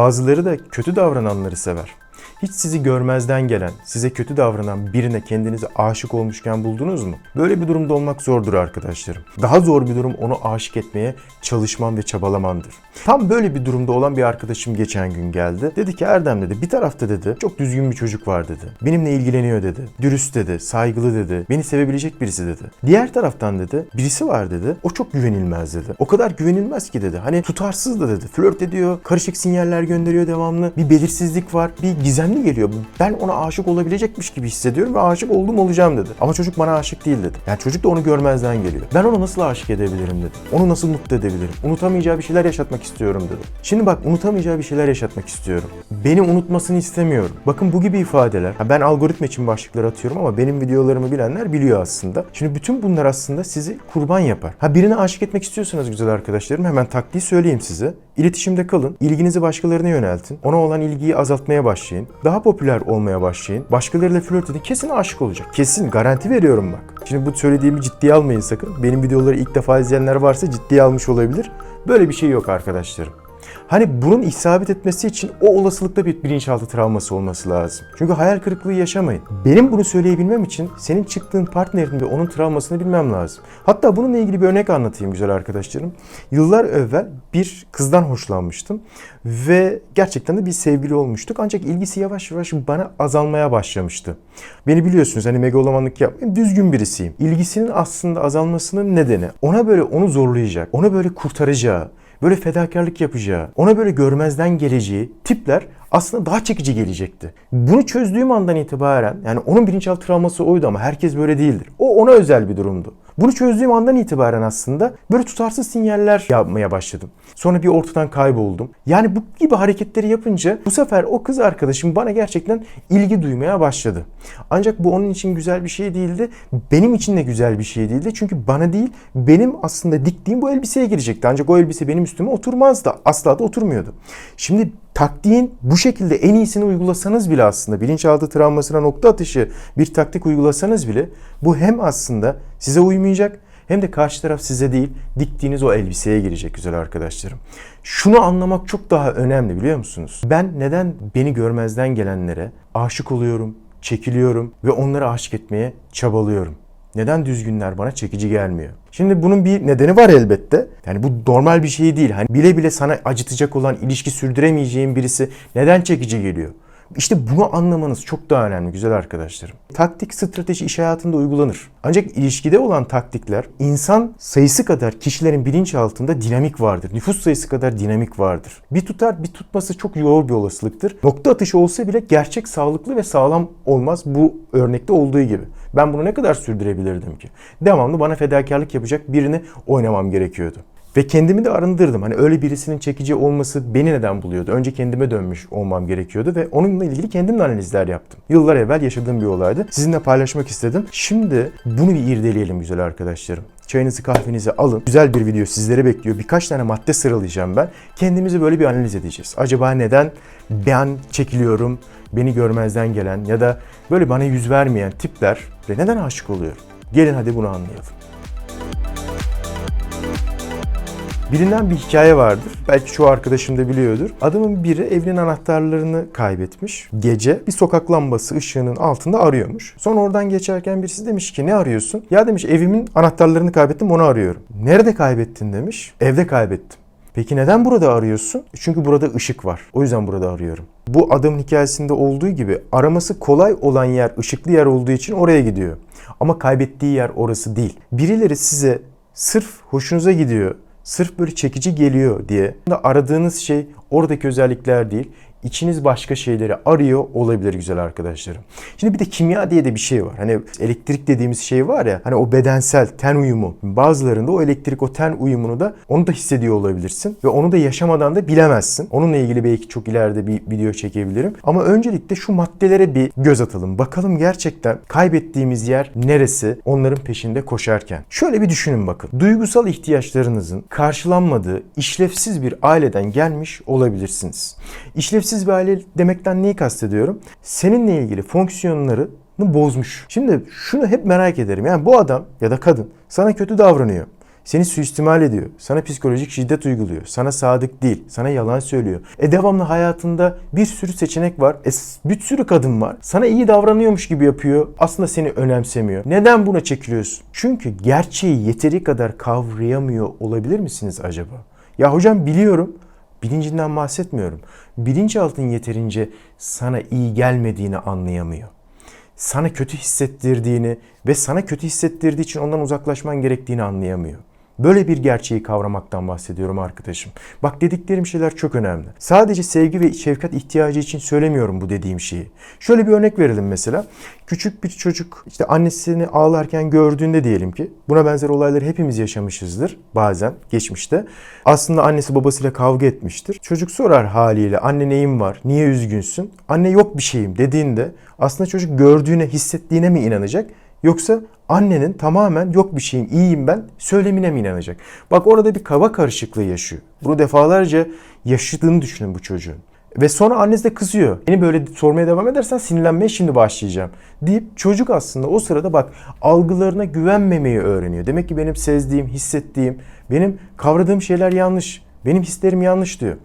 Bazıları da kötü davrananları sever. Hiç sizi görmezden gelen, size kötü davranan birine kendinizi aşık olmuşken buldunuz mu? Böyle bir durumda olmak zordur arkadaşlarım. Daha zor bir durum onu aşık etmeye çalışman ve çabalamandır. Tam böyle bir durumda olan bir arkadaşım geçen gün geldi. Dedi ki Erdem dedi bir tarafta dedi çok düzgün bir çocuk var dedi. Benimle ilgileniyor dedi. Dürüst dedi, saygılı dedi. Beni sevebilecek birisi dedi. Diğer taraftan dedi birisi var dedi. O çok güvenilmez dedi. O kadar güvenilmez ki dedi. Hani tutarsız da dedi. Flört ediyor, karışık sinyaller gönderiyor devamlı. Bir belirsizlik var, bir gizemli geliyor. Ben ona aşık olabilecekmiş gibi hissediyorum ve aşık oldum olacağım dedi. Ama çocuk bana aşık değil dedi. Yani çocuk da onu görmezden geliyor. Ben onu nasıl aşık edebilirim dedi. Onu nasıl mutlu edebilirim? Unutamayacağı bir şeyler yaşatmak istiyorum dedi. Şimdi bak unutamayacağı bir şeyler yaşatmak istiyorum. Beni unutmasını istemiyorum. Bakın bu gibi ifadeler. Ben algoritma için başlıkları atıyorum ama benim videolarımı bilenler biliyor aslında. Şimdi bütün bunlar aslında sizi kurban yapar. Ha birine aşık etmek istiyorsanız güzel arkadaşlarım hemen taktiği söyleyeyim size. İletişimde kalın. İlginizi başkalarına yöneltin. Ona olan ilgiyi azaltmaya başlayın. Daha popüler olmaya başlayın. Başkalarıyla flört edin. Kesin aşık olacak. Kesin. Garanti veriyorum bak. Şimdi bu söylediğimi ciddiye almayın sakın. Benim videoları ilk defa izleyenler varsa ciddiye almış olabilir. Böyle bir şey yok arkadaşlarım. Hani bunun isabet etmesi için o olasılıkta bir bilinçaltı travması olması lazım. Çünkü hayal kırıklığı yaşamayın. Benim bunu söyleyebilmem için senin çıktığın partnerin ve onun travmasını bilmem lazım. Hatta bununla ilgili bir örnek anlatayım güzel arkadaşlarım. Yıllar evvel bir kızdan hoşlanmıştım ve gerçekten de bir sevgili olmuştuk. Ancak ilgisi yavaş yavaş bana azalmaya başlamıştı. Beni biliyorsunuz hani megalomanlık yapmayayım. Düzgün birisiyim. İlgisinin aslında azalmasının nedeni ona böyle onu zorlayacak, onu böyle kurtaracağı, böyle fedakarlık yapacağı, ona böyle görmezden geleceği tipler aslında daha çekici gelecekti. Bunu çözdüğüm andan itibaren yani onun bilinçaltı travması oydu ama herkes böyle değildir. O ona özel bir durumdu. Bunu çözdüğüm andan itibaren aslında böyle tutarsız sinyaller yapmaya başladım. Sonra bir ortadan kayboldum. Yani bu gibi hareketleri yapınca bu sefer o kız arkadaşım bana gerçekten ilgi duymaya başladı. Ancak bu onun için güzel bir şey değildi. Benim için de güzel bir şey değildi. Çünkü bana değil benim aslında diktiğim bu elbiseye girecekti. Ancak o elbise benim üstüme oturmazdı. Asla da oturmuyordu. Şimdi taktiğin bu şekilde en iyisini uygulasanız bile aslında bilinçaltı travmasına nokta atışı bir taktik uygulasanız bile bu hem aslında size uymayacak hem de karşı taraf size değil diktiğiniz o elbiseye girecek güzel arkadaşlarım. Şunu anlamak çok daha önemli biliyor musunuz? Ben neden beni görmezden gelenlere aşık oluyorum, çekiliyorum ve onları aşık etmeye çabalıyorum? Neden düzgünler bana çekici gelmiyor? Şimdi bunun bir nedeni var elbette. Yani bu normal bir şey değil. Hani bile bile sana acıtacak olan ilişki sürdüremeyeceğin birisi neden çekici geliyor? İşte bunu anlamanız çok daha önemli güzel arkadaşlarım. Taktik, strateji iş hayatında uygulanır. Ancak ilişkide olan taktikler insan sayısı kadar kişilerin bilinçaltında dinamik vardır. Nüfus sayısı kadar dinamik vardır. Bir tutar bir tutması çok yoğun bir olasılıktır. Nokta atışı olsa bile gerçek sağlıklı ve sağlam olmaz bu örnekte olduğu gibi. Ben bunu ne kadar sürdürebilirdim ki? Devamlı bana fedakarlık yapacak birini oynamam gerekiyordu. Ve kendimi de arındırdım. Hani öyle birisinin çekici olması beni neden buluyordu? Önce kendime dönmüş olmam gerekiyordu ve onunla ilgili kendim de analizler yaptım. Yıllar evvel yaşadığım bir olaydı. Sizinle paylaşmak istedim. Şimdi bunu bir irdeleyelim güzel arkadaşlarım. Çayınızı kahvenizi alın. Güzel bir video sizlere bekliyor. Birkaç tane madde sıralayacağım ben. Kendimizi böyle bir analiz edeceğiz. Acaba neden ben çekiliyorum, beni görmezden gelen ya da böyle bana yüz vermeyen tipler ve neden aşık oluyorum? Gelin hadi bunu anlayalım. Bilinen bir hikaye vardır. Belki çoğu arkadaşım da biliyordur. Adamın biri evinin anahtarlarını kaybetmiş. Gece bir sokak lambası ışığının altında arıyormuş. Sonra oradan geçerken birisi demiş ki ne arıyorsun? Ya demiş evimin anahtarlarını kaybettim onu arıyorum. Nerede kaybettin demiş. Evde kaybettim. Peki neden burada arıyorsun? Çünkü burada ışık var. O yüzden burada arıyorum. Bu adamın hikayesinde olduğu gibi araması kolay olan yer ışıklı yer olduğu için oraya gidiyor. Ama kaybettiği yer orası değil. Birileri size sırf hoşunuza gidiyor, sırf böyle çekici geliyor diye aradığınız şey oradaki özellikler değil. İçiniz başka şeyleri arıyor olabilir güzel arkadaşlarım. Şimdi bir de kimya diye de bir şey var. Hani elektrik dediğimiz şey var ya hani o bedensel ten uyumu. Bazılarında o elektrik o ten uyumunu da onu da hissediyor olabilirsin. Ve onu da yaşamadan da bilemezsin. Onunla ilgili belki çok ileride bir video çekebilirim. Ama öncelikle şu maddelere bir göz atalım. Bakalım gerçekten kaybettiğimiz yer neresi onların peşinde koşarken. Şöyle bir düşünün bakın. Duygusal ihtiyaçlarınızın karşılanmadığı işlevsiz bir aileden gelmiş olabilirsiniz. İşlevsiz bir aile demekten neyi kastediyorum? Seninle ilgili fonksiyonları bozmuş. Şimdi şunu hep merak ederim. Yani bu adam ya da kadın sana kötü davranıyor. seni suistimal ediyor. Sana psikolojik şiddet uyguluyor. Sana sadık değil. Sana yalan söylüyor. E devamlı hayatında bir sürü seçenek var. E bir sürü kadın var. Sana iyi davranıyormuş gibi yapıyor. Aslında seni önemsemiyor. Neden buna çekiliyorsun? Çünkü gerçeği yeteri kadar kavrayamıyor olabilir misiniz acaba? Ya hocam biliyorum. Bilincinden bahsetmiyorum. Bilinçaltın yeterince sana iyi gelmediğini anlayamıyor sana kötü hissettirdiğini ve sana kötü hissettirdiği için ondan uzaklaşman gerektiğini anlayamıyor. Böyle bir gerçeği kavramaktan bahsediyorum arkadaşım. Bak dediklerim şeyler çok önemli. Sadece sevgi ve şefkat ihtiyacı için söylemiyorum bu dediğim şeyi. Şöyle bir örnek verelim mesela. Küçük bir çocuk işte annesini ağlarken gördüğünde diyelim ki buna benzer olayları hepimiz yaşamışızdır bazen geçmişte. Aslında annesi babasıyla kavga etmiştir. Çocuk sorar haliyle anne neyim var? Niye üzgünsün? Anne yok bir şeyim dediğinde aslında çocuk gördüğüne hissettiğine mi inanacak? Yoksa annenin tamamen yok bir şeyim, iyiyim ben söylemine mi inanacak? Bak orada bir kaba karışıklığı yaşıyor. Bunu defalarca yaşadığını düşünün bu çocuğun. Ve sonra annesi de kızıyor. Beni böyle sormaya devam edersen sinirlenmeye şimdi başlayacağım. Deyip çocuk aslında o sırada bak algılarına güvenmemeyi öğreniyor. Demek ki benim sezdiğim, hissettiğim, benim kavradığım şeyler yanlış. Benim hislerim yanlış diyor.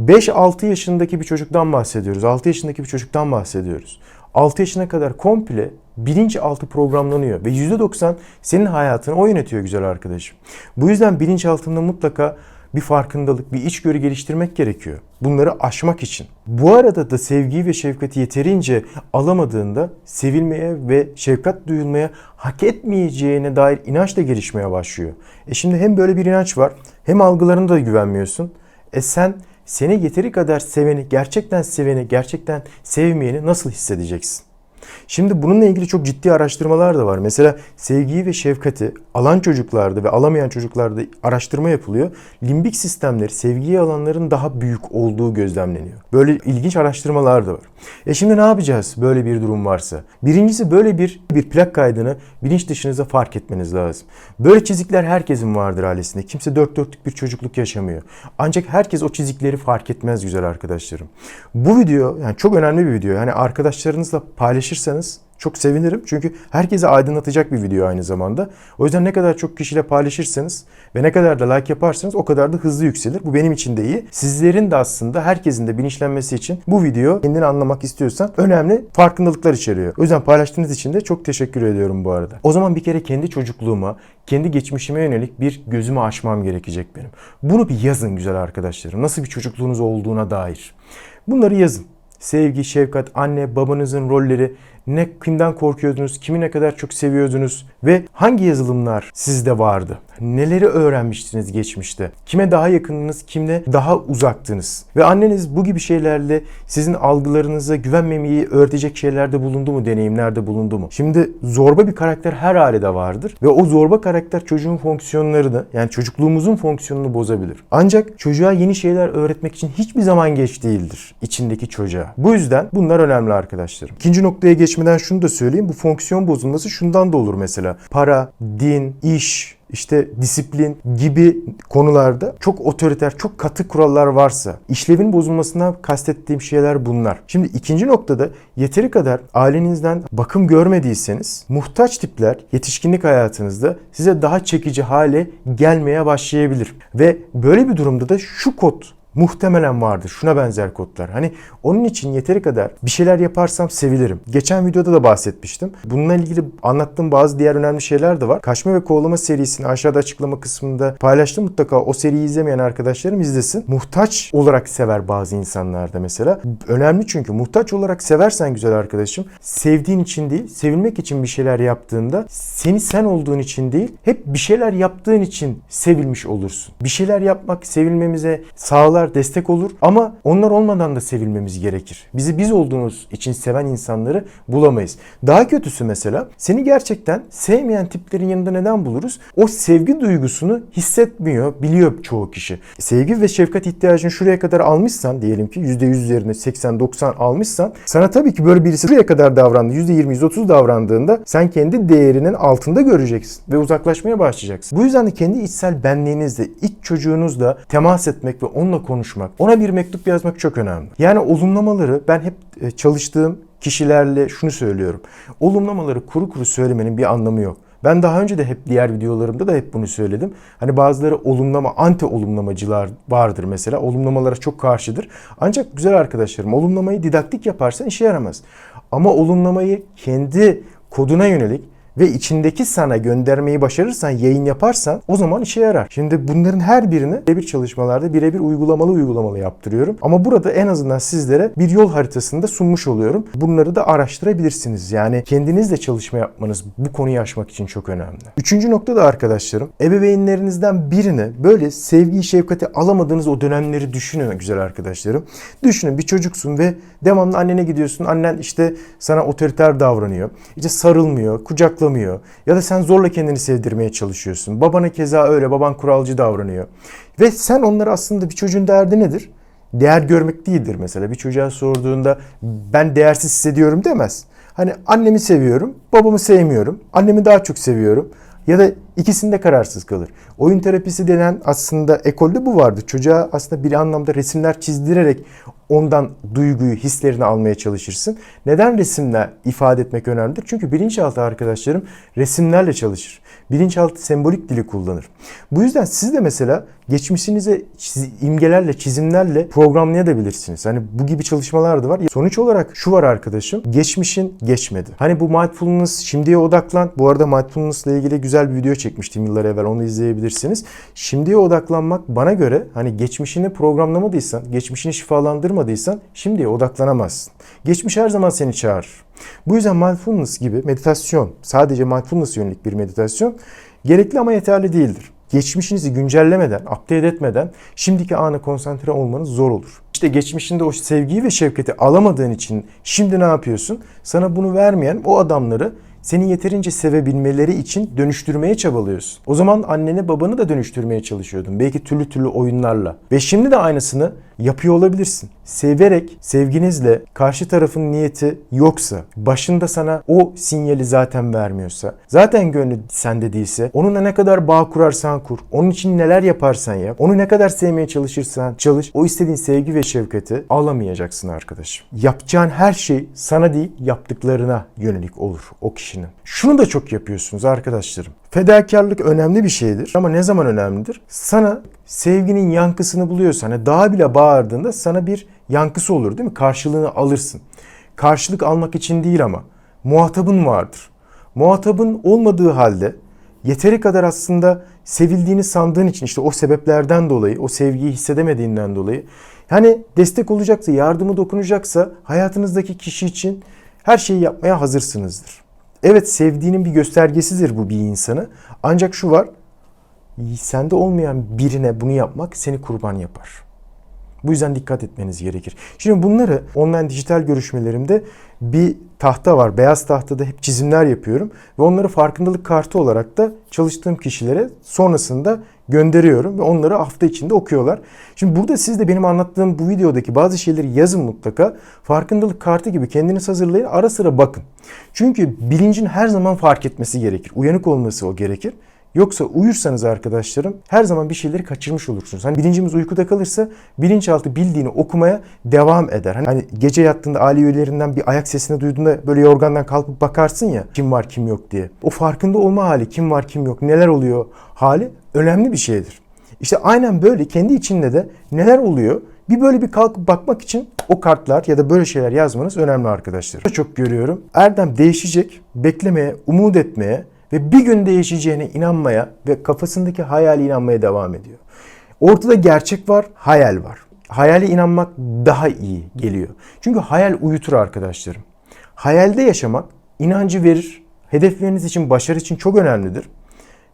5-6 yaşındaki bir çocuktan bahsediyoruz. 6 yaşındaki bir çocuktan bahsediyoruz. 6 yaşına kadar komple bilinçaltı programlanıyor ve %90 senin hayatını o yönetiyor güzel arkadaşım. Bu yüzden bilinçaltında mutlaka bir farkındalık, bir içgörü geliştirmek gerekiyor. Bunları aşmak için. Bu arada da sevgiyi ve şefkati yeterince alamadığında sevilmeye ve şefkat duyulmaya hak etmeyeceğine dair inanç da gelişmeye başlıyor. E şimdi hem böyle bir inanç var hem algılarına da güvenmiyorsun. E sen seni yeteri kadar seveni, gerçekten seveni, gerçekten sevmeyeni nasıl hissedeceksin? Şimdi bununla ilgili çok ciddi araştırmalar da var. Mesela sevgiyi ve şefkati alan çocuklarda ve alamayan çocuklarda araştırma yapılıyor. Limbik sistemleri sevgiyi alanların daha büyük olduğu gözlemleniyor. Böyle ilginç araştırmalar da var. E şimdi ne yapacağız böyle bir durum varsa? Birincisi böyle bir bir plak kaydını bilinç dışınıza fark etmeniz lazım. Böyle çizikler herkesin vardır ailesinde. Kimse dört dörtlük bir çocukluk yaşamıyor. Ancak herkes o çizikleri fark etmez güzel arkadaşlarım. Bu video yani çok önemli bir video. Yani arkadaşlarınızla paylaşırsanız çok sevinirim. Çünkü herkese aydınlatacak bir video aynı zamanda. O yüzden ne kadar çok kişiyle paylaşırsanız ve ne kadar da like yaparsanız o kadar da hızlı yükselir. Bu benim için de iyi. Sizlerin de aslında herkesin de bilinçlenmesi için bu video kendini anlamak istiyorsan önemli farkındalıklar içeriyor. O yüzden paylaştığınız için de çok teşekkür ediyorum bu arada. O zaman bir kere kendi çocukluğuma, kendi geçmişime yönelik bir gözümü açmam gerekecek benim. Bunu bir yazın güzel arkadaşlarım. Nasıl bir çocukluğunuz olduğuna dair. Bunları yazın sevgi, şefkat, anne, babanızın rolleri, ne kimden korkuyordunuz, kimi ne kadar çok seviyordunuz ve hangi yazılımlar sizde vardı? Neleri öğrenmiştiniz geçmişte? Kime daha yakındınız, kimle daha uzaktınız? Ve anneniz bu gibi şeylerle sizin algılarınıza güvenmemeyi öğretecek şeylerde bulundu mu, deneyimlerde bulundu mu? Şimdi zorba bir karakter her ailede vardır ve o zorba karakter çocuğun fonksiyonlarını yani çocukluğumuzun fonksiyonunu bozabilir. Ancak çocuğa yeni şeyler öğretmek için hiçbir zaman geç değildir içindeki çocuğa. Bu yüzden bunlar önemli arkadaşlarım. İkinci noktaya geçmeden şunu da söyleyeyim. Bu fonksiyon bozulması şundan da olur mesela. Para, din, iş, işte disiplin gibi konularda çok otoriter, çok katı kurallar varsa işlevin bozulmasından kastettiğim şeyler bunlar. Şimdi ikinci noktada yeteri kadar ailenizden bakım görmediyseniz muhtaç tipler yetişkinlik hayatınızda size daha çekici hale gelmeye başlayabilir. Ve böyle bir durumda da şu kod muhtemelen vardır. Şuna benzer kodlar. Hani onun için yeteri kadar bir şeyler yaparsam sevilirim. Geçen videoda da bahsetmiştim. Bununla ilgili anlattığım bazı diğer önemli şeyler de var. Kaçma ve kovalama serisini aşağıda açıklama kısmında paylaştım. Mutlaka o seriyi izlemeyen arkadaşlarım izlesin. Muhtaç olarak sever bazı insanlar da mesela. Önemli çünkü muhtaç olarak seversen güzel arkadaşım sevdiğin için değil, sevilmek için bir şeyler yaptığında seni sen olduğun için değil, hep bir şeyler yaptığın için sevilmiş olursun. Bir şeyler yapmak sevilmemize sağlar destek olur ama onlar olmadan da sevilmemiz gerekir. Bizi biz olduğumuz için seven insanları bulamayız. Daha kötüsü mesela seni gerçekten sevmeyen tiplerin yanında neden buluruz? O sevgi duygusunu hissetmiyor, biliyor çoğu kişi. Sevgi ve şefkat ihtiyacını şuraya kadar almışsan diyelim ki %100 üzerine 80-90 almışsan sana tabii ki böyle birisi şuraya kadar davrandı %20-%30 davrandığında sen kendi değerinin altında göreceksin ve uzaklaşmaya başlayacaksın. Bu yüzden de kendi içsel benliğinizle, iç çocuğunuzla temas etmek ve onunla konuşmak, ona bir mektup yazmak çok önemli. Yani olumlamaları ben hep e, çalıştığım kişilerle şunu söylüyorum. Olumlamaları kuru kuru söylemenin bir anlamı yok. Ben daha önce de hep diğer videolarımda da hep bunu söyledim. Hani bazıları olumlama, anti olumlamacılar vardır mesela. Olumlamalara çok karşıdır. Ancak güzel arkadaşlarım olumlamayı didaktik yaparsan işe yaramaz. Ama olumlamayı kendi koduna yönelik ve içindeki sana göndermeyi başarırsan, yayın yaparsan o zaman işe yarar. Şimdi bunların her birini birebir çalışmalarda birebir uygulamalı uygulamalı yaptırıyorum. Ama burada en azından sizlere bir yol haritasını da sunmuş oluyorum. Bunları da araştırabilirsiniz. Yani kendinizle çalışma yapmanız bu konuyu aşmak için çok önemli. Üçüncü nokta da arkadaşlarım, ebeveynlerinizden birine böyle sevgi, şefkati alamadığınız o dönemleri düşünün güzel arkadaşlarım. Düşünün bir çocuksun ve devamlı annene gidiyorsun. Annen işte sana otoriter davranıyor. İşte sarılmıyor, kucaklamıyor. Ya da sen zorla kendini sevdirmeye çalışıyorsun. Babana keza öyle. Baban kuralcı davranıyor. Ve sen onlara aslında bir çocuğun derdi nedir? Değer görmek değildir mesela. Bir çocuğa sorduğunda ben değersiz hissediyorum demez. Hani annemi seviyorum, babamı sevmiyorum. Annemi daha çok seviyorum. Ya da ikisinde kararsız kalır. Oyun terapisi denen aslında ekolde bu vardı. Çocuğa aslında bir anlamda resimler çizdirerek ondan duyguyu, hislerini almaya çalışırsın. Neden resimle ifade etmek önemlidir? Çünkü bilinçaltı arkadaşlarım resimlerle çalışır. Bilinçaltı sembolik dili kullanır. Bu yüzden siz de mesela geçmişinize imgelerle, çizimlerle programlayabilirsiniz. Hani bu gibi çalışmalar da var. Sonuç olarak şu var arkadaşım. Geçmişin geçmedi. Hani bu mindfulness şimdiye odaklan. Bu arada mindfulness ile ilgili güzel bir video çekmiştim yıllar evvel. Onu izleyebilirsiniz. Şimdiye odaklanmak bana göre hani geçmişini programlamadıysan, geçmişini şifalandırmadıysan şimdiye odaklanamazsın. Geçmiş her zaman seni çağırır. Bu yüzden mindfulness gibi meditasyon, sadece mindfulness yönelik bir meditasyon gerekli ama yeterli değildir. Geçmişinizi güncellemeden, update etmeden şimdiki ana konsantre olmanız zor olur. İşte geçmişinde o sevgiyi ve şefkati alamadığın için şimdi ne yapıyorsun? Sana bunu vermeyen o adamları seni yeterince sevebilmeleri için dönüştürmeye çabalıyorsun. O zaman anneni babanı da dönüştürmeye çalışıyordun. Belki türlü türlü oyunlarla. Ve şimdi de aynısını yapıyor olabilirsin. Severek, sevginizle karşı tarafın niyeti yoksa, başında sana o sinyali zaten vermiyorsa, zaten gönlü sende değilse, onunla ne kadar bağ kurarsan kur, onun için neler yaparsan yap, onu ne kadar sevmeye çalışırsan çalış, o istediğin sevgi ve şefkati alamayacaksın arkadaşım. Yapacağın her şey sana değil, yaptıklarına yönelik olur o kişinin. Şunu da çok yapıyorsunuz arkadaşlarım. Fedakarlık önemli bir şeydir ama ne zaman önemlidir? Sana sevginin yankısını buluyorsan, hani daha bile bağırdığında sana bir yankısı olur değil mi? Karşılığını alırsın. Karşılık almak için değil ama muhatabın vardır. Muhatabın olmadığı halde yeteri kadar aslında sevildiğini sandığın için işte o sebeplerden dolayı, o sevgiyi hissedemediğinden dolayı hani destek olacaksa, yardımı dokunacaksa hayatınızdaki kişi için her şeyi yapmaya hazırsınızdır. Evet sevdiğinin bir göstergesidir bu bir insanı. Ancak şu var, sende olmayan birine bunu yapmak seni kurban yapar. Bu yüzden dikkat etmeniz gerekir. Şimdi bunları online dijital görüşmelerimde bir tahta var. Beyaz tahtada hep çizimler yapıyorum. Ve onları farkındalık kartı olarak da çalıştığım kişilere sonrasında gönderiyorum. Ve onları hafta içinde okuyorlar. Şimdi burada siz de benim anlattığım bu videodaki bazı şeyleri yazın mutlaka. Farkındalık kartı gibi kendiniz hazırlayın. Ara sıra bakın. Çünkü bilincin her zaman fark etmesi gerekir. Uyanık olması o gerekir. Yoksa uyursanız arkadaşlarım her zaman bir şeyleri kaçırmış olursunuz. Hani bilincimiz uykuda kalırsa bilinçaltı bildiğini okumaya devam eder. Hani, hani gece yattığında aile üyelerinden bir ayak sesini duyduğunda böyle yorgandan kalkıp bakarsın ya kim var kim yok diye. O farkında olma hali kim var kim yok neler oluyor hali önemli bir şeydir. İşte aynen böyle kendi içinde de neler oluyor bir böyle bir kalkıp bakmak için o kartlar ya da böyle şeyler yazmanız önemli arkadaşlar. Çok görüyorum. Erdem değişecek, beklemeye, umut etmeye ve bir gün değişeceğine inanmaya ve kafasındaki hayali inanmaya devam ediyor. Ortada gerçek var, hayal var. Hayale inanmak daha iyi geliyor. Çünkü hayal uyutur arkadaşlarım. Hayalde yaşamak inancı verir. Hedefleriniz için, başarı için çok önemlidir.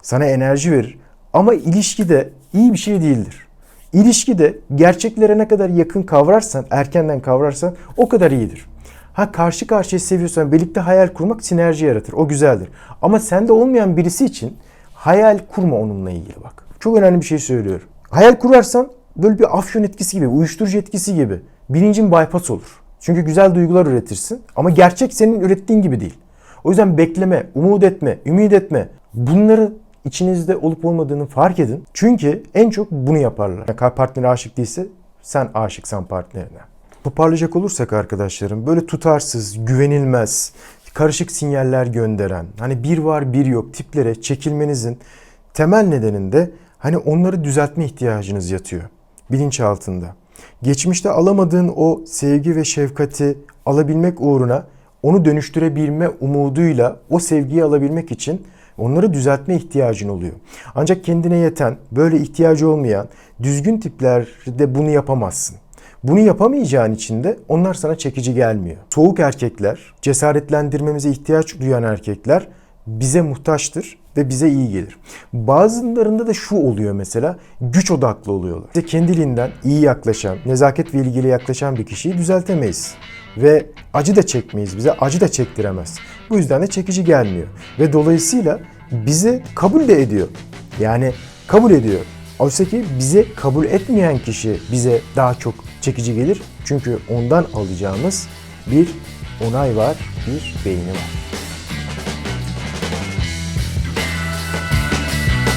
Sana enerji verir. Ama ilişkide iyi bir şey değildir. İlişkide gerçeklere ne kadar yakın kavrarsan, erkenden kavrarsan o kadar iyidir. Ha karşı karşıya seviyorsan birlikte hayal kurmak sinerji yaratır. O güzeldir. Ama sende olmayan birisi için hayal kurma onunla ilgili bak. Çok önemli bir şey söylüyorum. Hayal kurarsan böyle bir afyon etkisi gibi, uyuşturucu etkisi gibi bilincin bypass olur. Çünkü güzel duygular üretirsin ama gerçek senin ürettiğin gibi değil. O yüzden bekleme, umut etme, ümit etme. Bunları içinizde olup olmadığını fark edin. Çünkü en çok bunu yaparlar. Yani partneri aşık değilse sen aşıksan partnerine. Toparlayacak olursak arkadaşlarım böyle tutarsız, güvenilmez, karışık sinyaller gönderen, hani bir var bir yok tiplere çekilmenizin temel nedeninde hani onları düzeltme ihtiyacınız yatıyor bilinçaltında. Geçmişte alamadığın o sevgi ve şefkati alabilmek uğruna onu dönüştürebilme umuduyla o sevgiyi alabilmek için onları düzeltme ihtiyacın oluyor. Ancak kendine yeten, böyle ihtiyacı olmayan düzgün tiplerde bunu yapamazsın. Bunu yapamayacağın için de onlar sana çekici gelmiyor. Soğuk erkekler, cesaretlendirmemize ihtiyaç duyan erkekler bize muhtaçtır ve bize iyi gelir. Bazılarında da şu oluyor mesela güç odaklı oluyorlar. İşte kendiliğinden iyi yaklaşan, nezaket ve ilgili yaklaşan bir kişiyi düzeltemeyiz. Ve acı da çekmeyiz bize, acı da çektiremez. Bu yüzden de çekici gelmiyor. Ve dolayısıyla bizi kabul de ediyor. Yani kabul ediyor. Oysa ki bize kabul etmeyen kişi bize daha çok çekici gelir. Çünkü ondan alacağımız bir onay var, bir beğeni var.